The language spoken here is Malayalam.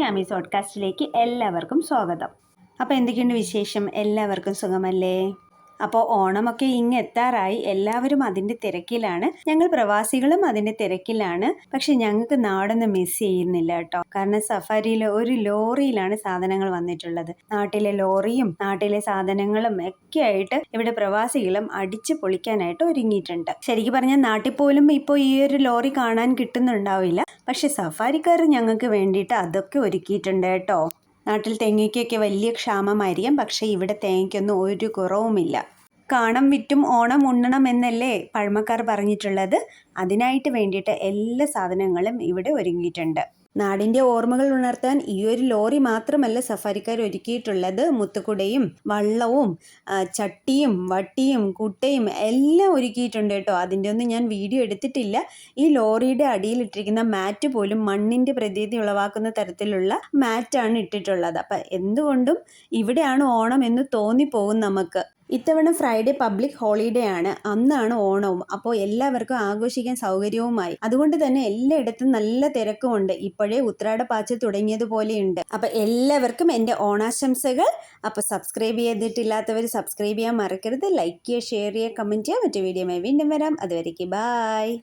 ബെന്യാമി പോഡ്കാസ്റ്റിലേക്ക് എല്ലാവർക്കും സ്വാഗതം. അപ്പോൾ എന്തൊക്കെയുണ്ട് വിശേഷം? എല്ലാവർക്കും സുഖമല്ലേ? അപ്പോൾ ഓണമൊക്കെ ഇങ്ങ് എത്താറായി. എല്ലാവരും അതിന്റെ തിരക്കിലാണ്. ഞങ്ങൾ പ്രവാസികളും അതിന്റെ തിരക്കിലാണ്. പക്ഷെ ഞങ്ങൾക്ക് നാടൊന്നും മിസ് ചെയ്യുന്നില്ല കേട്ടോ. കാരണം സഫാരിയിൽ ഒരു ലോറിയിലാണ് സാധനങ്ങൾ വന്നിട്ടുള്ളത്. നാട്ടിലെ ലോറിയും നാട്ടിലെ സാധനങ്ങളും ഒക്കെ ആയിട്ട് ഇവിടെ പ്രവാസികളും അടിച്ചു പൊളിക്കാനായിട്ട് ഒരുങ്ങിയിട്ടുണ്ട്. ശരിക്കും പറഞ്ഞാൽ നാട്ടിൽ പോലും ഇപ്പോൾ ഈ ഒരു ലോറി കാണാൻ കിട്ടുന്നുണ്ടാവില്ല. പക്ഷെ സഫാരിക്കാർ ഞങ്ങൾക്ക് വേണ്ടിയിട്ട് അതൊക്കെ ഒരുക്കിയിട്ടുണ്ട് കേട്ടോ. നാട്ടിൽ തേങ്ങയ്ക്കൊക്കെ വലിയ ക്ഷാമമായിരിക്കും. പക്ഷേ ഇവിടെ തേങ്ങയ്ക്കൊന്നും ഒരു കുറവുമില്ല. കാണം വിറ്റും ഓണം ഉണ്ണണം എന്നല്ലേ പഴമക്കാർ പറഞ്ഞിട്ടുള്ളത്? അതിനായിട്ട് വേണ്ടിയിട്ട് എല്ലാ സാധനങ്ങളും ഇവിടെ ഒരുങ്ങിയിട്ടുണ്ട്. നാടിന്റെ ഓർമ്മകൾ ഉണർത്താൻ ഈ ഒരു ലോറി മാത്രമല്ല സഫാരിക്കാർ ഒരുക്കിയിട്ടുള്ളത്. മുത്തുക്കുടയും വള്ളവും ചട്ടിയും വട്ടിയും കുട്ടയും എല്ലാം ഒരുക്കിയിട്ടുണ്ട് കേട്ടോ. അതിന്റെ ഒന്നും ഞാൻ വീഡിയോ എടുത്തിട്ടില്ല. ഈ ലോറിയുടെ അടിയിലിട്ടിരിക്കുന്ന മാറ്റ് പോലും മണ്ണിന്റെ പ്രതീതി ഉളവാക്കുന്ന തരത്തിലുള്ള മാറ്റാണ് ഇട്ടിട്ടുള്ളത്. അപ്പം എന്തുകൊണ്ടും ഇവിടെയാണ് ഓണം എന്ന് തോന്നിപ്പോകും നമുക്ക്. ഇത്തവണ ഫ്രൈഡേ പബ്ലിക് ഹോളിഡേ ആണ്. അന്നാണ് ഓണവും. അപ്പോൾ എല്ലാവർക്കും ആഘോഷിക്കാൻ സൗകര്യവുമായി. അതുകൊണ്ട് തന്നെ എല്ലായിടത്തും നല്ല തിരക്കുമുണ്ട് ഇപ്പോഴേ ഉത്രാട പാച്ച് തുടങ്ങിയതുപോലെയുണ്ട് അപ്പോൾ എല്ലാവർക്കും എന്റെ ഓണാശംസകൾ. അപ്പോൾ സബ്സ്ക്രൈബ് ചെയ്തിട്ടില്ലാത്തവർ സബ്സ്ക്രൈബ് ചെയ്യാൻ മറക്കരുത്. ലൈക്ക് ചെയ്യുക ഷെയർ ചെയ്യുക കമന്റ് ചെയ്യുക. മറ്റു വീഡിയോ വീണ്ടും വരാം. അതുവരേക്ക് ബായ്